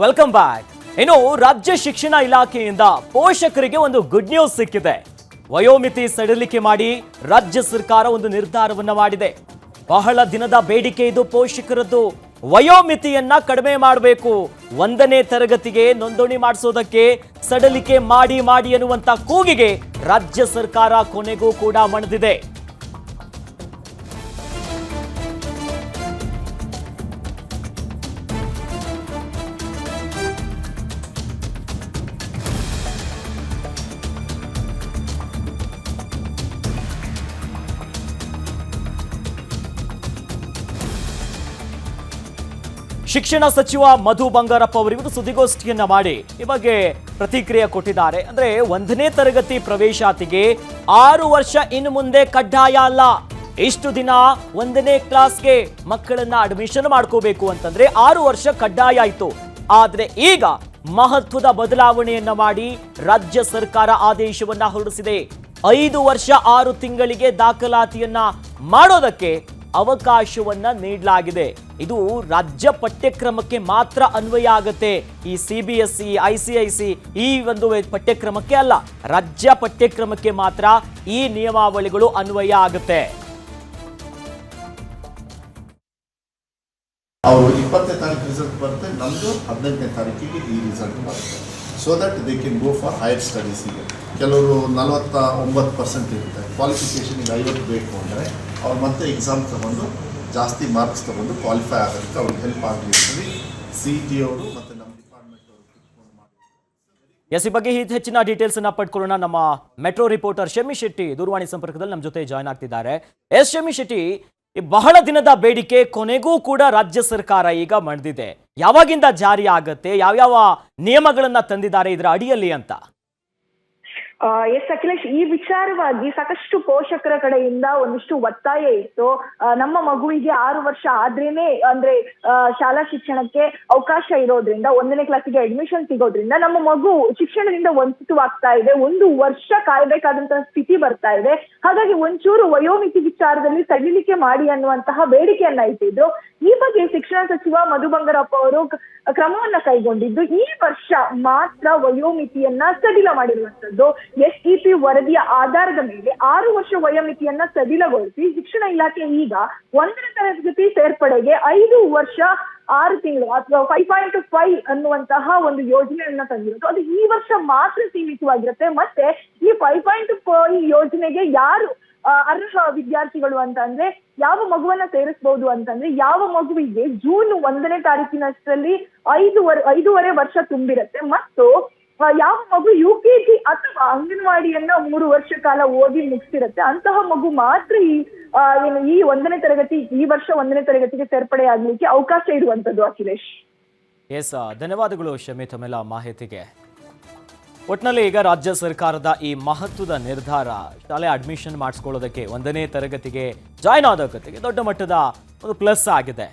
Welcome back ಇನ್ನು ರಾಜ್ಯ ಶಿಕ್ಷಣ ಇಲಾಖೆಯಿಂದ ಪೋಷಕರಿಗೆ ಒಂದು ಗುಡ್ ನ್ಯೂಸ್ ಸಿಕ್ಕಿದೆ. ವಯೋಮಿತಿ ಸಡಿಲಿಕೆ ಮಾಡಿ ರಾಜ್ಯ ಸರ್ಕಾರ ಒಂದು ನಿರ್ಧಾರವನ್ನು ಮಾಡಿದೆ. ಬಹಳ ದಿನದ ಬೇಡಿಕೆ ಇದು ಪೋಷಕರದ್ದು. ವಯೋಮಿತಿಯನ್ನ ಕಡಿಮೆ ಮಾಡಬೇಕು. ಒಂದನೇ ತರಗತಿಗೆ ನೋಂದಣಿ ಮಾಡಿಸೋದಕ್ಕೆ ಸಡಿಲಿಕೆ ಮಾಡಿ ಮಾಡಿ ಅನ್ನುವಂತ ಕೂಗಿಗೆ ರಾಜ್ಯ ಸರ್ಕಾರ ಕೊನೆಗೂ ಕೂಡ ಮಣಿದಿದೆ. ಶಿಕ್ಷಣ ಸಚಿವ ಮಧು ಬಂಗಾರಪ್ಪ ಅವರಿವರು ಸುದ್ದಿಗೋಷ್ಠಿಯನ್ನ ಮಾಡಿ ಈ ಬಗ್ಗೆ ಪ್ರತಿಕ್ರಿಯೆ ಕೊಟ್ಟಿದ್ದಾರೆ. ಅಂದ್ರೆ ಒಂದನೇ ತರಗತಿ ಪ್ರವೇಶಾತಿಗೆ ಆರು ವರ್ಷ ಇನ್ನು ಮುಂದೆ ಕಡ್ಡಾಯ ಅಲ್ಲ. ಇಷ್ಟು ದಿನ ಒಂದನೇ ಕ್ಲಾಸ್ಗೆ ಮಕ್ಕಳನ್ನ ಅಡ್ಮಿಷನ್ ಮಾಡ್ಕೋಬೇಕು ಅಂತಂದ್ರೆ ಆರು ವರ್ಷ ಕಡ್ಡಾಯ ಆಯ್ತು. ಆದ್ರೆ ಈಗ ಮಹತ್ವದ ಬದಲಾವಣೆಯನ್ನ ಮಾಡಿ ರಾಜ್ಯ ಸರ್ಕಾರ ಆದೇಶವನ್ನ ಹೊರಡಿಸಿದೆ. ಐದು ವರ್ಷ ಆರು ತಿಂಗಳಿಗೆ ದಾಖಲಾತಿಯನ್ನ ಮಾಡೋದಕ್ಕೆ ಅವಕಾಶವನ್ನ ನೀಡಲಾಗಿದೆ. ಇದು ರಾಜ್ಯ ಪಠ್ಯಕ್ರಮಕ್ಕೆ ಮಾತ್ರ ಅನ್ವಯ ಆಗುತ್ತೆ. ಈ C B S C I C I C ಈ ಒಂದು ಪಠ್ಯಕ್ರಮಕ್ಕೆ ಅಲ್ಲ, ರಾಜ್ಯ ಪಠ್ಯಕ್ರಮಕ್ಕೆ ಮಾತ್ರ ಈ ನಿಯಮಾವಳಿಗಳು ಅನ್ವಯ ಆಗುತ್ತೆ. ಅವರು ಇಪ್ಪತ್ತನೇ ತಾರೀಕು ರಿಸಲ್ಟ್ ಬರುತ್ತೆ, ನಮ್ದು ಹದಿನೆಂಟನೇ ತಾರೀಕಿಗೆ ಈ ರಿಸಲ್ಟ್ ಬರುತ್ತೆ. So that they can go for higher ಸ್ಟಡೀಸಿಗೆ ಕೆಲವರು ನಲವತ್ತ ಒಂಬತ್ತು ಪರ್ಸೆಂಟ್ ಇರುತ್ತೆ ಕ್ವಾಲಿಫಿಕೇಷನಿಗೆ ಐವತ್ತು ಬೇಕು ಅಂದರೆ ಅವ್ರು ಮತ್ತೆ ಎಕ್ಸಾಮ್ ತಗೊಂಡು ಜಾಸ್ತಿ ಮಾರ್ಕ್ಸ್ ತಗೊಂಡು ಕ್ವಾಲಿಫೈ ಆಗೋದಕ್ಕೆ ಅವ್ರಿಗೆ ಹೆಲ್ಪ್ ಆಗಲಿ ಅಂತೇಳಿ ಸಿ ಟಿ ಅವರು ಮತ್ತು ನಮ್ಮ ಡಿಪಾರ್ಟ್ಮೆಂಟ್ ಅವರು ಎಸ್ ಈ ಬಗ್ಗೆ ಹೆಚ್ಚಿನ ಡೀಟೇಲ್ಸ್ ಅನ್ನ ಪಡ್ಕೊಳ್ಳೋಣ. ನಮ್ಮ ಮೆಟ್ರೋ ರಿಪೋರ್ಟರ್ ಶಮಿ ಶೆಟ್ಟಿ ದೂರವಾಣಿ ಸಂಪರ್ಕದಲ್ಲಿ ನಮ್ಮ ಜೊತೆ ಜಾಯ್ನ್ ಆಗ್ತಿದ್ದಾರೆ. ಎಸ್ ಶಮಿ ಶೆಟ್ಟಿ ಈ ಬಹಳ ದಿನದ ಬೇಡಿಕೆ ಕೊನೆಗೂ ಕೂಡ ರಾಜ್ಯ ಸರ್ಕಾರ ಈಗ ಮಾಡಿದೆ ಯಾವಾಗಿಂದ ಜಾರಿ ಆಗುತ್ತೆ? ಯಾವ್ಯಾವ ನಿಯಮಗಳನ್ನು ತಂದಿದ್ದಾರೆ ಇದರ ಅಡಿಯಲ್ಲಿ ಅಂತ? ಎಸ್, ಅಖಿಲೇಶ್, ಈ ವಿಚಾರವಾಗಿ ಸಾಕಷ್ಟು ಪೋಷಕರ ಕಡೆಯಿಂದ ಒಂದಿಷ್ಟು ಒತ್ತಾಯ ಇತ್ತು. ನಮ್ಮ ಮಗುವಿಗೆ ಆರು ವರ್ಷ ಆದ್ರೇನೆ, ಅಂದ್ರೆ ಶಾಲಾ ಶಿಕ್ಷಣಕ್ಕೆ ಅವಕಾಶ ಇರೋದ್ರಿಂದ, ಒಂದನೇ ಕ್ಲಾಸಿಗೆ ಅಡ್ಮಿಷನ್ ಸಿಗೋದ್ರಿಂದ ನಮ್ಮ ಮಗು ಶಿಕ್ಷಣದಿಂದ ವಂಚಿತವಾಗ್ತಾ ಇದೆ. ಒಂದು ವರ್ಷ ಕಾಯ್ಬೇಕಾದಂತಹ ಸ್ಥಿತಿ ಬರ್ತಾ ಇದೆ. ಹಾಗಾಗಿ ಒಂಚೂರು ವಯೋಮಿತಿ ವಿಚಾರದಲ್ಲಿ ಸಡಿಲಿಕೆ ಮಾಡಿ ಅನ್ನುವಂತಹ ಬೇಡಿಕೆಯನ್ನ ಇಟ್ಟಿದ್ರು. ಈ ಬಗ್ಗೆ ಶಿಕ್ಷಣ ಸಚಿವ ಮಧು ಬಂಗಾರಪ್ಪ ಅವರು ಕ್ರಮವನ್ನ ಕೈಗೊಂಡಿದ್ದು, ಈ ವರ್ಷ ಮಾತ್ರ ವಯೋಮಿತಿಯನ್ನ ಸಡಿಲ ಮಾಡಿರುವಂತದ್ದು. ಎಸ್ ಇ ಪಿ ವರದಿಯ ಆಧಾರದ ಮೇಲೆ ಆರು ವರ್ಷ ವಯೋಮಿತಿಯನ್ನ ಸಡಿಲಗೊಳಿಸಿ ಶಿಕ್ಷಣ ಇಲಾಖೆ ಈಗ ಒಂದನೇ ತರಗತಿ ಸೇರ್ಪಡೆಗೆ ಐದು ವರ್ಷ ಆರು ತಿಂಗಳು ಅಥವಾ ಫೈವ್ ಪಾಯಿಂಟ್ ಫೈವ್ ಅನ್ನುವಂತಹ ಒಂದು ಯೋಜನೆಯನ್ನ ತಂದಿರುತ್ತೆ ಅದು ಈ ವರ್ಷ ಮಾತ್ರ ಸೀಮಿತವಾಗಿರುತ್ತೆ. ಮತ್ತೆ ಈ ಫೈವ್ ಪಾಯಿಂಟ್ ಫೈವ್ ಯೋಜನೆಗೆ ಯಾರು ಅರ್ಹ ವಿದ್ಯಾರ್ಥಿಗಳು ಅಂತ ಅಂದ್ರೆ ಯಾವ ಮಗುವನ್ನ ಸೇರಿಸಬಹುದು ಅಂತಂದ್ರೆ ಯಾವ ಮಗುವಿಗೆ ಜೂನ್ ಒಂದನೇ ತಾರೀಕಿನಷ್ಟರಲ್ಲಿ ಐದು ಐದೂವರೆ ವರ್ಷ ತುಂಬಿರುತ್ತೆ. ಮತ್ತು ಯಾವ ಅಂಗನವಾಡಿಯನ್ನ ಮೂರು ವರ್ಷ ಕಾಲ ಓದಿ ಮುಗಿಸಿರತ್ತೆ. ಅಂತಹ ಮಗು ಮಾತ್ರ ಈ ಏನು ಈ ಒಂದನೇ ತರಗತಿ, ಈ ವರ್ಷ ಒಂದನೇ ತರಗತಿಗೆ ಸೇರ್ಪಡೆ ಆಗ್ಲಿಕ್ಕೆ ಅವಕಾಶ ಇರುವಂತದ್ದು ಅಖಿಲೇಶ್. ಎಸ್ ಧನ್ಯವಾದಗಳು ಶಮಿ ತಮ್ಮೆಲ್ಲ ಮಾಹಿತಿಗೆ. ಒಟ್ನಲ್ಲಿ ಈಗ ರಾಜ್ಯ ಸರ್ಕಾರದ ಈ ಮಹತ್ವದ ನಿರ್ಧಾರ, ಶಾಲೆ ಅಡ್ಮಿಷನ್ ಮಾಡಿಸ್ಕೊಳ್ಳೋದಕ್ಕೆ ಒಂದನೇ ತರಗತಿಗೆ ಜಾಯ್ನ್ ಆದೋಗತೆಗೆ ದೊಡ್ಡ ಮಟ್ಟದ ಒಂದು ಪ್ಲಸ್ ಆಗಿದೆ.